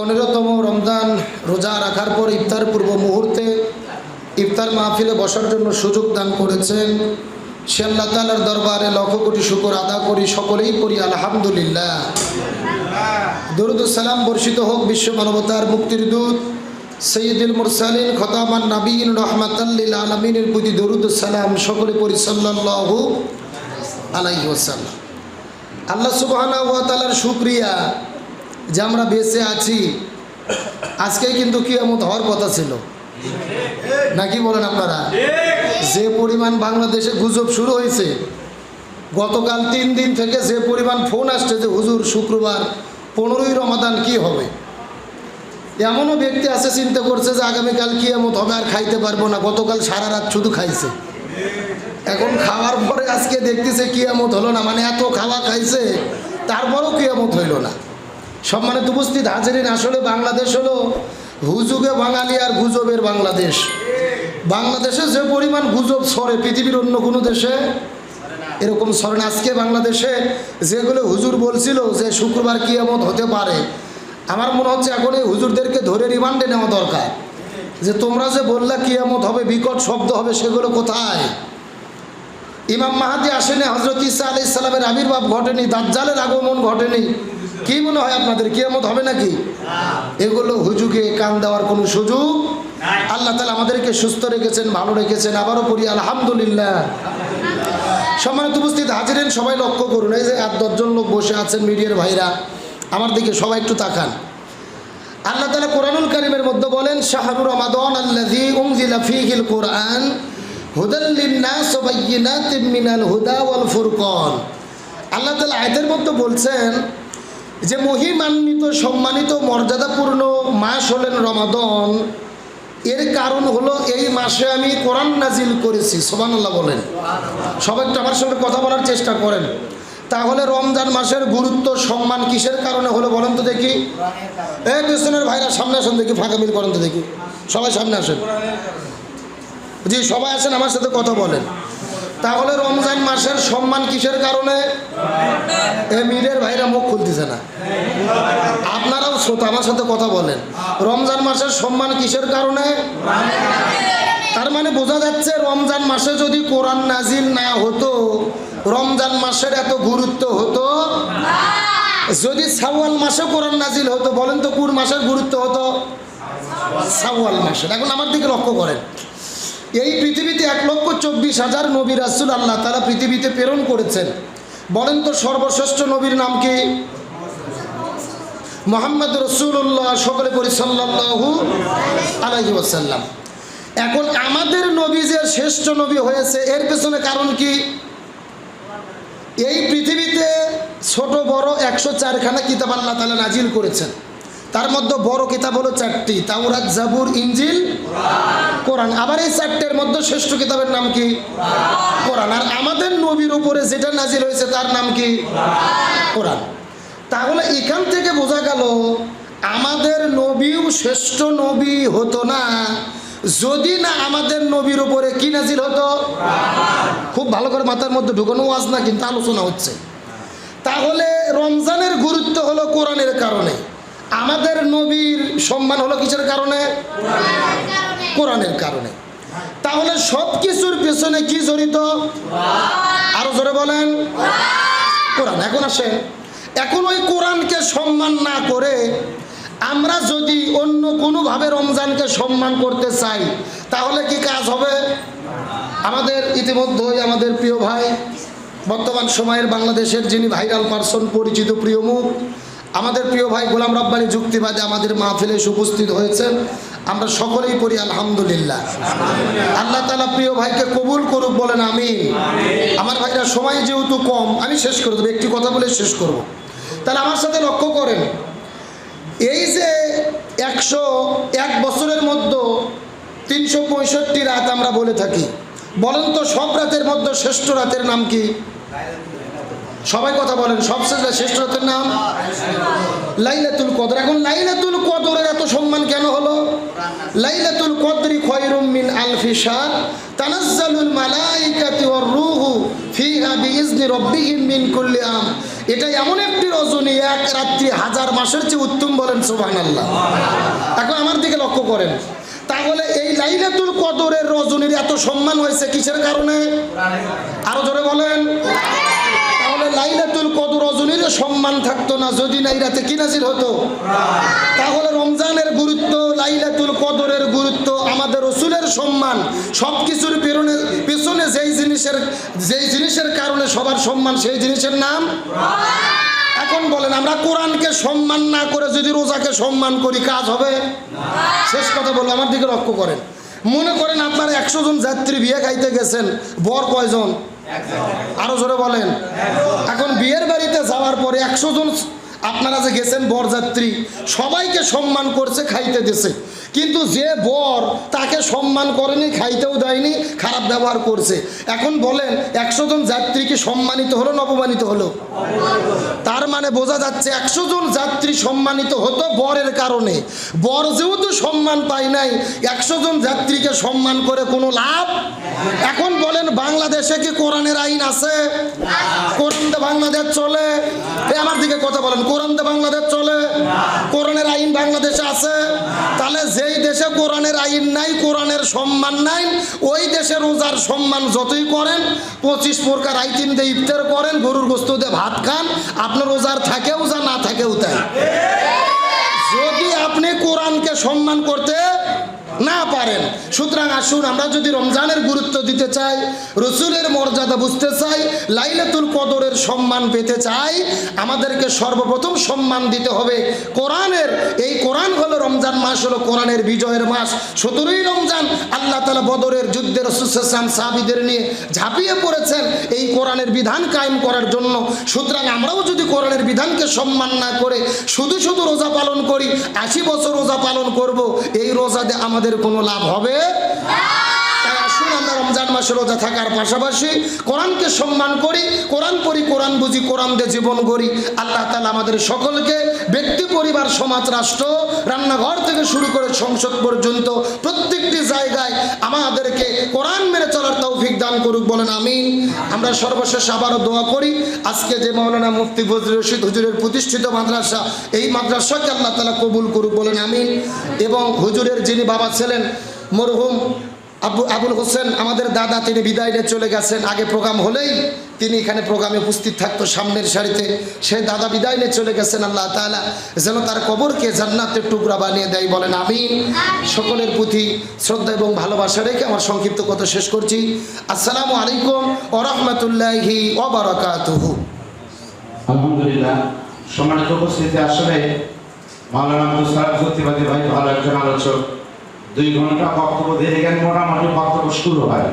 পনেরোতম রমজান রোজা রাখার পর ইফতার পূর্ব মুহূর্তে ইফতার মাহফিলে বসার জন্য সুযোগ দান করেছেন। সে আল্লাহ তালার দরবারে লক্ষ কোটি শুকর আদা করি, সকলেই করি, আলহামদুলিল্লাহ। দরুদুসালাম বর্ষিত হোক বিশ্ব মানবতার মুক্তির দূত, সৈয়দুল মুরসালিন, খতামান নাবিন রহমাতাল্লিল আলমিনের প্রতি দরুদুসালাম সকলে পরি সাল্লাহু ওসাল্লাম আল্লাহ তাআলার শুক্রিয়া যে আমরা বেঁচে আছি। আজকে কিন্তু কিয়ামত হওয়ার কথা ছিল। নাকি বলেন আপনারা? যে পরিমাণ বাংলাদেশে গুজব শুরু হয়েছে, গতকাল তিন দিন থেকে যে পরিমাণ ফোন আসছে যে, হুজুর, শুক্রবার, পনেরোই রমাদান কি হবে? এমনও ব্যক্তি আছে চিন্তা করছে যে, আগামীকাল কিয়ামত হবে, আর খাইতে পারব না। গতকাল সারা রাত শুধু খাইছে। এখন খাওয়ার পরে আজকে দেখতেছে কিয়ামত হলো না মানে এত খাওয়া খাইছে, তারপরও কিয়ামত হইল না। সম্মানিত উপস্থিত হাজিরিন, আসলে বাংলাদেশ হলো হুজুগে বাঙালি আর গুজবের বাংলাদেশ। বাংলাদেশে যে পরিমাণ গুজব সরে পৃথিবীর অন্য কোনো দেশে এরকম সরে না। আজকে বাংলাদেশে যেগুলো হুজুর বলছিল যে শুক্রবার কিয়ামত হতে পারে, আমার মনে হচ্ছে এখন এই হুজুরদেরকে ধরে রিমান্ডে নেওয়া দরকার। যে তোমরা যে বললা কিয়ামত হবে, বিকট শব্দ হবে, সেগুলো কোথায়? ইমাম মাহাদি আসেনি হজরত ইসা আলি ইসলামের আবির্ভাব ঘটেনি, দাজ্জালের আগমন ঘটেনি। কি মনে হয় আপনাদের কিয়ামত হবে নাকি? এগুলো হুজুগে কান দেওয়ার কোনো সুযোগ? আল্লাহ তালা আমাদেরকে সুস্থ রেখেছেন ভালো রেখেছেন আবারও পড়ি আলহামদুলিল্লাহ। সম্মানিত উপস্থিত হাজিরেন সবাই লক্ষ্য করুন এই যে আর দশজন লোক বসে আছেন মিডিয়ার ভাইরা আমার দিকে সবাই একটু তাকান। আল্লাহ তালা কোরআনুল কারিমের মধ্যে বলেন শাহরুর রমাদন আল্লাহি উমজিলা ফিহিল কোরআন মিনাল হুদা ওয়াল ফুরকন। আল্লাহ তালা আয়াতের মধ্যে বলছেন যে মহিমান্বিত, সম্মানিত, মর্যাদাপূর্ণ মাস হলেন রমাদন, এর কারণ হলো এই মাসে আমি কোরআন নাজিল করেছি সোবানাল্লাহ বলেন। সবাই একটু আমার সঙ্গে কথা বলার চেষ্টা করেন। তাহলে রমজান মাসের গুরুত্ব, সম্মান কিসের কারণে হলো বলেন তো দেখি? এই পেছনের ভাইরা সামনে আসেন দেখি, ফাঁকা মিল করেন তো দেখি। সবাই সামনে আসেন। জি, সবাই আসেন, আমার সাথে কথা বলেন। তাহলে রমজান মাসের সম্মান কিসের কারণে? এ মিলের ভাইরা মুখ খুলতেছে না। আপনারাও শ্রোতা, আমার সাথে কথা বলেন। রমজান মাসের সম্মান কিসের কারণে? তার মানে বোঝা যাচ্ছে রমজান মাসে যদি কোরআন নাজিল না হতো, রমজান মাসের এত গুরুত্ব হতো। যদি সাওয়াল মাসে কোরআন নাজিল হতো, বলেন তো কোন মাসের গুরুত্ব হতো? সাওয়াল মাসের। এখন আমার দিকে লক্ষ্য করেন। এই পৃথিবীতে এক লক্ষ চব্বিশ হাজার নবী রাসুল আল্লাহ তারা পৃথিবীতে প্রেরণ করেছেন। বলেন তো সর্বশ্রেষ্ঠ নবীর নাম কি? মোহাম্মদ রসুল্লাহ সকলে পরি সাল্লাহু আলাইহি এখন আমাদের নবী যে শ্রেষ্ঠ নবী হয়েছে, এর পেছনে কারণ কি? এই পৃথিবীতে ছোট বড় একশো চারখানা কিতাব আল্লাহ তালা নাজিল করেছেন। তার মধ্যে বড় কিতাব হলো চারটি, তাওরাত, জাবুর ইঞ্জিল কোরআন। আবার এই চারটের মধ্যে শ্রেষ্ঠ কিতাবের নাম কি? কোরআন। আর আমাদের নবীর উপরে যেটা নাজিল হয়েছে তার নাম কি? কোরআন। তাহলে এখান থেকে বোঝা গেল, আমাদের নবীও শ্রেষ্ঠ নবী হতো না। যদি না আমাদের নবীর উপরে কি নাজিল হতো? খুব ভালো করে মাথার মধ্যে ঢুকানো আজ না, কিন্তু আলোচনা হচ্ছে। তাহলে রমজানের গুরুত্ব হলো কোরআনের কারণে। আমাদের নবীর সম্মান হলো কিসের কারণে? কোরআনের কারণে। তাহলে সব কিছুর পেছনে কি জড়িত? আরও জোরে বলেন। কোরআন, এখন আসেন। এখন ওই কোরআনকে সম্মান না করে আমরা যদি অন্য কোনোভাবে রমজানকে সম্মান করতে চাই, তাহলে কি কাজ হবে? আমাদের ইতিমধ্যেই আমাদের প্রিয় ভাই, বর্তমান সময়ের বাংলাদেশের যিনি ভাইরাল পার্সন, পরিচিত প্রিয় মুখ, আমাদের প্রিয় ভাই গোলাম রব্বানি যুক্তিবাদে আমাদের মাহফিলে উপস্থিত হয়েছেন। আমরা সকলেই করি আলহামদুলিল্লাহ। আল্লাহ তালা প্রিয় ভাইকে কবুল করুক, বলেন আমি আমার ভাইরা, সময় যেহেতু কম, আমি শেষ করে দেবো, একটি কথা বলে শেষ করব। তাহলে আমার সাথে লক্ষ্য করেন, এই যে একশো এক বছরের মধ্যে তিনশো পঁয়ষট্টি রাত আমরা বলে থাকি, বলেন তো সব রাতের মধ্যে শ্রেষ্ঠ রাতের নাম কি? সবাই কথা বলেন, সবশেষ শ্রেষ্ঠ নাম? লাইলাতুল কদর। এখন লাইলাতুল কদরের এত সম্মান কেন হলো? লাইলাতুল কদরি খয়রুম মিন আলফি শাহ তানাজ্জালুল মালাইকাতি ওয়ার রূহু ফিহা বিইজনি রব্বিহিম মিন কুল্লি আম। এটা এমন একটি রজনী, এক রাত্রি হাজার মাসের চেয়ে উত্তম বলেন সুবহানাল্লাহ। এখন আমার দিকে লক্ষ্য করেন। তাহলে এই লাইলাতুল কদরের রজনীর এত সম্মান হয়েছে কিসের কারণে? আরও জোরে বলেন। লাইলাতুল কদর রজনীর সম্মান থাকতো না, যদি না এই রাতে কি নাজির হতো? তাহলে রমজানের গুরুত্ব, লাইলাতুল কদরের গুরুত্ব, আমাদের রসুলের সম্মান সব কিছুর পেরনে, পেছনে যেই জিনিসের যেই জিনিসের কারণে সবার সম্মান, সেই জিনিসের নাম? এখন বলেন, আমরা কোরআনকে সম্মান না করে যদি রোজাকে সম্মান করি, কাজ হবে? শেষ কথা বলব আমার দিকে লক্ষ্য করেন। মনে করেন আপনারা একশো জন যাত্রী বিয়ে খাইতে গেছেন, বর কয়জন? আরও জোরে বলেন। এখন বিয়ের বাড়িতে যাওয়ার পরে একশো জন আপনারা যে গেছেন বরযাত্রী, সবাইকে সম্মান করছে, খাইতে দিছে। কিন্তু যে বর তাকে সম্মান করেনি, খাইতেও দেয়নি, খারাপ ব্যবহার করছে। এখন বলেন, একশো জন যাত্রীকে সম্মানিত হলো না অপমানিত হলো? তার মানে বোঝা যাচ্ছে একশো জন যাত্রী সম্মানিত হতো বরের কারণে। বর যেহেতু সম্মান পায় নাই, একশো জন যাত্রীকে সম্মান করে কোনো লাভ? এখন বলেন, বাংলাদেশে কি কোরআনের আইন আছে? কোরআন বাংলাদেশ চলে? আমার দিকে কথা বলেন, কোরআন বাংলাদেশ চলে? কোরআনের আইন বাংলাদেশে আছে? তাহলে যেই দেশে কোরআনের আইন নাই কোরআনের সম্মান নাই ওই দেশে রোজার সম্মান যতই করেন পঁচিশ প্রকার আইটিম দিয়ে ইফতার করেন গরুর গোস্ত দিয়ে ভাত খান আপনার রোজার থাকেও যা না থাকেও তাই। যদি আপনি কোরআনকে সম্মান করতে না পারেন। সুতরাং আসুন, আমরা যদি রমজানের গুরুত্ব দিতে চাই, রসুলের মর্যাদা বুঝতে চাই, লাইলাতুল কদরের সম্মান পেতে চাই, আমাদেরকে সর্বপ্রথম সম্মান দিতে হবে কোরআনের। এই কোরআন হলো রমজান মাস, হলো কোরআনের বিজয়ের মাস। সতেরোই রমজান আল্লাহ তালা বদরের যুদ্ধের রসুলাম সাহাবিদের নিয়ে ঝাঁপিয়ে পড়েছেন এই কোরআনের বিধান কায়েম করার জন্য। সুতরাং আমরাও যদি কোরআনের বিধানকে সম্মান না করে শুধু শুধু রোজা পালন করি, আশি বছর রোজা পালন করব, এই রোজাতে আমাদের কোনো লাভ হবে? তাই আসুন, আমরা রমজান মাসে রোজা থাকার পাশাপাশি কোরআনকে সম্মান করি, কোরআন পড়ি, কোরআন বুঝি, কোরআন দিয়ে জীবন গড়ি। আল্লাহ তালা আমাদের সকলকে ব্যক্তি, পরিবার, সমাজ, রাষ্ট্র, রান্নাঘর থেকে শুরু করে সংসদ পর্যন্ত প্রত্যেকটি জায়গায় আমাদেরকে কোরআন মেনে চলার দান করুক, বলেন আমিন। আমরা সর্বশেষ আবারও দোয়া করি। আজকে যে মৌলানা মুফতি ফজল রশিদ হুজুরের প্রতিষ্ঠিত মাদ্রাসা, এই মাদ্রাসাকে আল্লাহ তালা কবুল করুক, বলেন আমিন। এবং হুজুরের যিনি বাবা ছিলেন, মরহুম আবু আবুল হোসেন আমাদের দাদা তিনি বিদায় নিয়ে চলে গেছেন। আগে প্রোগ্রাম হলেই তিনি এখানে প্রোগ্রামে উপস্থিত থাকতো সামনের সারিতে। সে দাদা বিদায় নিয়ে চলে গেছেন আল্লাহ তাআলা। যেন তার কবরকে জান্নাতের টুকরা বানিয়ে দেয় বলেন আমি সকলের প্রতি শ্রদ্ধা এবং ভালোবাসা রেখে আমার সংক্ষিপ্ত কথা শেষ করছি। আসসালামু আলাইকুম ও রহমতুল্লাহি ওবরাকাতুহু আলহামদুলিল্লাহ সম্মানিত উপস্থিতি আসলে মাওলানা সত্যিবাদী ভাই ভালো একজন আলোচক। দুই ঘণ্টা বক্তব্য দিয়ে এখানে মোটামুটি বক্তব্য শুরু হয়।